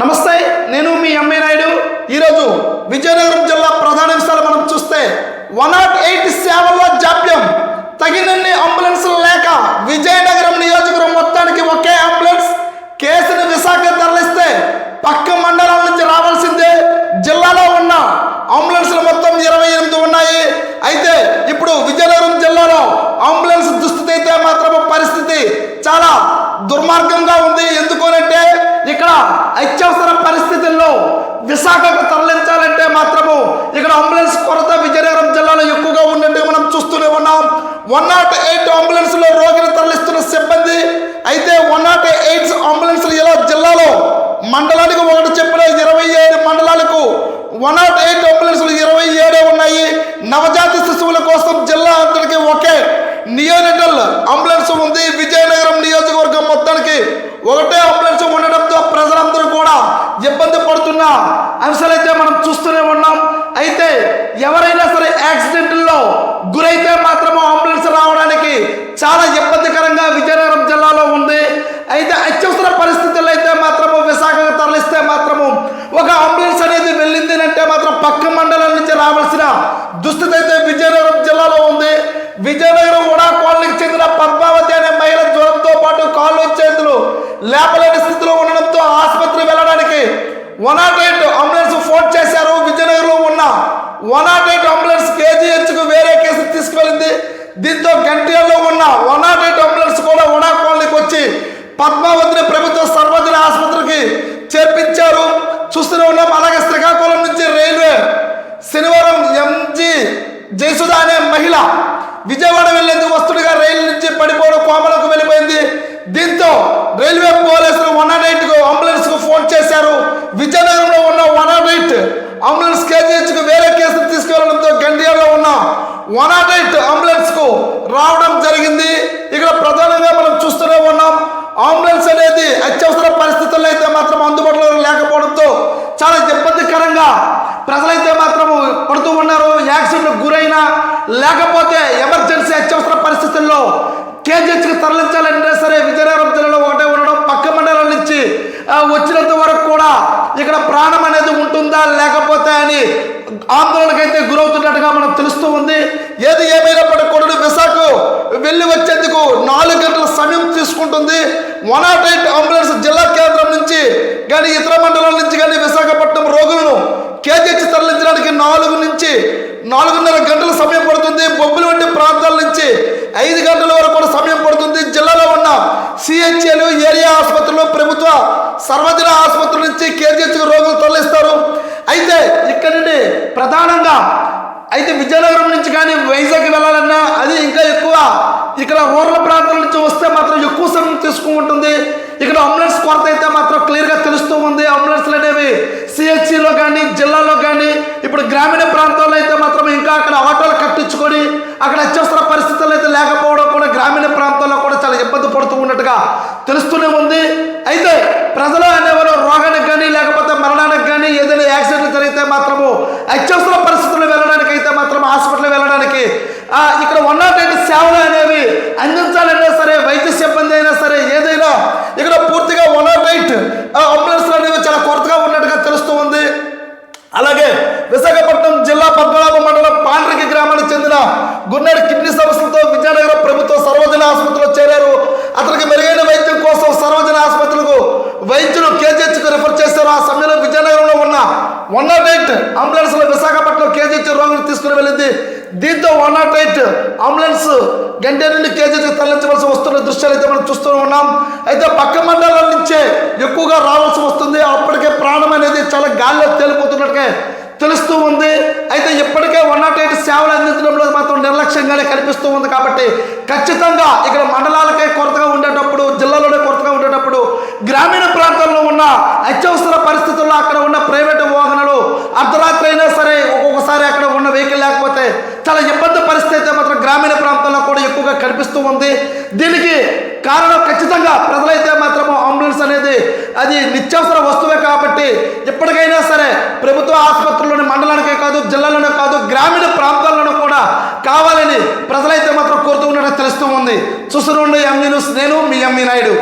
నమస్తే నేను మీ అమ్మాయి నాయుడు. ఈరోజు విజయనగరం జిల్లా ప్రధాన విషయాలు మనం చూస్తే వన్ నాట్ ఎయిట్ సేవల్లో జాప్యం. తగినన్ని అంబులెన్స్లు లేక విజయనగరం నియోజకవర్గం మొత్తానికి ఒకే అంబులెన్స్. కేసుని విశాఖ తరలిస్తే పక్క మండలాల నుంచి రావాల్సిందే. జిల్లాలో ఉన్న అంబులెన్స్లు మొత్తం ఇరవై ఎనిమిది ఉన్నాయి. అయితే ఇప్పుడు విజయనగరం జిల్లాలో అంబులెన్స్ దుస్థితి అయితే మాత్రం పరిస్థితి చాలా దుర్మార్గంగా ఉంది. అత్యవసర పరిస్థితుల్లో విశాఖకు తరలించాలంటే మాత్రము ఇక్కడ అంబులెన్స్ కొరత విజయనగరం జిల్లాలో ఎక్కువగా ఉన్నట్టు మనం చూస్తూనే ఉన్నాం. వన్ నాట్ ఎయిట్ అంబులెన్స్లో రోగిని తరలిస్తున్న సిబ్బంది అయితే వన్ నాట్ ఎయిట్ అంబులెన్స్లు ఇలా జిల్లాలో మండలానికి ఒకటి చెప్పిన ఇరవై ఏడు మండలాలకు వన్ నాట్ ఎయిట్ అంబులెన్స్లు ఇరవై ఏడే ఉన్నాయి. నవజాత శిశువుల కోసం జిల్లా అంతటికి ఒకే నియోనిటల్ అంబులెన్స్ ఉంది. విజయనగరం నియోజకవర్గం మొత్తానికి ఒకటే అంబులెన్స్ ఉండడంతో ప్రజలందరూ కూడా ఇబ్బంది పడుతున్న. అంశాలైతే మనం చూస్తూనే ఉన్నాం. అయితే ఎవరైనా వన్ నాట్ ఎయిట్ అంబులెన్స్ కేజీహెచ్కు వేరే కేసు తీసుకువెళ్ళింది దీంతో గంటియాల్లో ఉన్న వన్ నాట్ ఎయిట్ అంబులెన్స్ కూడా ఉడా కాలనీకి వచ్చి పద్మావతిని ప్రభుత్వ సర్వజన ఆసుపత్రికి చేర్పించారు. చూస్తూనే ఉన్నాం. అలాగే శ్రీకాకుళం నుంచి రైల్వే శనివారం ఎంజి జయసుధ అనే మహిళ విజయవాడ వెళ్ళేందుకు వస్తుండగా రైలు నుంచి పడిపోవడం కోమలకు వెళ్ళిపోయింది. దీంతో రైల్వే పోలీసులు వన్ నాట్ ఎయిట్ అంబులెన్స్కు ఫోన్ చేశారు. విజయనగరంలో ఉన్న వన్ నాట్ ఎయిట్ అంబులెన్స్ కేజీహెచ్కు వేరే కేసులు తీసుకెళ్ళడంతో గండియాలో ఉన్న వన్ నాట్ ఎయిట్ అంబులెన్స్కు రావడం జరిగింది. ఇక్కడ ప్రధానంగా మనం చూస్తూనే ఉన్నాం అంబులెన్స్ అనేది అత్యవసర పరిస్థితుల్లో అయితే మాత్రం అందుబాటులో లేకపోవడంతో చాలా ఇబ్బందికరంగా ప్రజలైతే మాత్రం పడుతూ ఉన్నారు. యాక్సిడెంట్ గురైనా లేకపోతే ఎమర్జెన్సీ అత్యవసర పరిస్థితుల్లో కేజీహెచ్కి తరలించాలంటే సరే విజయనగరం జిల్లాలో ఒకటే ఉండడం పక్క మండలం నుంచి వచ్చినంత వరకు కూడా ఇక్కడ ప్రాణం అనేది ఉంటుందా లేకపోతే అని ఆందోళనకైతే గురవుతున్నట్టుగా మనకు తెలుస్తూ ఉంది. ఏది ఏమైనప్పటికీ కూడా విశాఖ వెళ్ళి వచ్చేందుకు నాలుగు గంటల సమయం తీసుకుంటుంది. వన్ నాట్ ఎయిట్ అంబులెన్స్ జిల్లా కేంద్రం నుంచి కానీ ఇతర మండలాల నుంచి కానీ విశాఖపట్నం రోగులను కేజీహెచ్ తరలించడానికి నాలుగు నుంచి నాలుగున్నర గంటల సమయం పడుతుంది. బొబ్బులు వంటి ప్రాంతాల నుంచి ఐదు గంటల వరకు కూడా సమయం పడుతుంది. జిల్లాలో ఉన్న సిహెచ్ఎలు ఏరియా ఆసుపత్రులు ప్రభుత్వ సర్వజన ఆసుపత్రుల నుంచి కేజీహెచ్ రోగులు ప్రధానంగా అయితే విజయనగరం నుంచి కానీ వైజాగ్ వెళ్ళాలన్నా అది ఇంకా ఎక్కువ. ఇక్కడ ఊర్ల ప్రాంతాల నుంచి వస్తే మాత్రం ఎక్కువ సమయం తీసుకుంటుంది. ఇక్కడ అంబులెన్స్ కొరత అయితే మాత్రం క్లియర్గా తెలుస్తూ ఉంది. అంబులెన్స్లు అనేవి సిహెచ్సిలో కానీ జిల్లాలో కానీ ఇప్పుడు గ్రామీణ ప్రాంతాల్లో అయితే మాత్రం ఇంకా అక్కడ ఆటోలు కట్టించుకొని అక్కడ అత్యవసర పరిస్థితులు అయితే లేకపోవడం కూడా గ్రామీణ ప్రాంతాల్లో కూడా చాలా ఇబ్బంది పడుతూ ఉన్నట్టుగా తెలుస్తూనే ఉంది. అయితే ప్రజలు అనేవారు రోగ కానీ లేకపోతే మరణానికి కానీ ఏదైనా యాక్సిడెంట్ జరిగితే మాత్రము అత్యవసర పరిస్థితుల్లో వెళ్ళడానికి అయితే మాత్రం హాస్పిటల్ వెళ్ళడానికి ఆ, ఇక్కడ వన్ నాట్ ఎయిట్ సేవలు అనేవి అందించాలన్నా సరే వైద్య సిబ్బంది అయినా సరే ఏదైనా ఇక్కడ పూర్తిగా వన్ నాట్ ఎయిట్ అంబులెన్స్లు అనేవి చాలా కొరతగా ఉన్నట్టుగా తెలుస్తూ ఉంది అలాగే విశాఖపట్నం జిల్లా పద్మనాభ మండలం పాండ్రికి గ్రామానికి చెందిన గున్నెడి కిడ్నీ సమస్యలతో విజయనగరం ప్రభుత్వ సర్వజన ఆసుపత్రిలో చేరారు అతనికి మెరుగైన వైద్యం కోసం సర్వజన ఆసుపత్రులకు వైద్యులు కేజీహెచ్కు రిఫర్ చేశారు ఆ సమయంలో విజయనగరంలో ఉన్న వన్ నాట్ ఎయిట్ అంబులెన్స్లో విశాఖపట్నం కేజీహెచ్ రోగులు తీసుకుని వెళ్ళింది. దీంతో వన్ నాట్ ఎయిట్ అంబులెన్స్ గంటే నుండి కేజీహెచ్ తరలించవలసి వస్తున్న దృశ్యాలు అయితే మనం చూస్తూ ఉన్నాం. అయితే పక్క మండలాల నుంచే ఎక్కువగా రావాల్సి వస్తుంది. అప్పటికే ప్రాణం అనేది చాలా గాల్లో తేలిపోతున్నట్టుగా తెలుస్తూ ఉంది. అయితే ఇప్పటికే వన్ నాట్ ఎయిట్ సేవలు అందించడంలో మాత్రం నిర్లక్ష్యంగానే కనిపిస్తూ ఉంది కాబట్టి ఖచ్చితంగా ఇక్కడ మండలాలకే కొరతగా ఉండేటప్పుడు జిల్లాలోనే కొరతగా ఉండేటప్పుడు గ్రామీణ ప్రాంతాల్లో ఉన్న అత్యవసర పరిస్థితి అక్కడ ఉన్న ప్రైవేటు వాహనాలు అర్ధరాత్రి అయినా సరే ఒక్కొక్కసారి అక్కడ ఉన్న వెహికల్ లేకపోతే చాలా ఇబ్బంది పరిస్థితి అయితే మాత్రం గ్రామీణ ప్రాంతాల్లో కూడా ఎక్కువగా కనిపిస్తూ ఉంది. దీనికి కారణం ఖచ్చితంగా ప్రజలైతే మాత్రం అంబులెన్స్ అనేది అది నిత్యావసర వస్తువే కాబట్టి ఎప్పటికైనా సరే ప్రభుత్వ ఆసుపత్రుల్లోని మండలానికే కాదు జిల్లాలోనే కాదు గ్రామీణ ప్రాంతాల్లోనూ కూడా కావాలని ప్రజలైతే మాత్రం కోరుతూ ఉన్నట్టు తెలుస్తూ ఉంది. చూస్తూ ఎంఈ న్యూస్ నేను మీ ఎంఈ నాయుడు.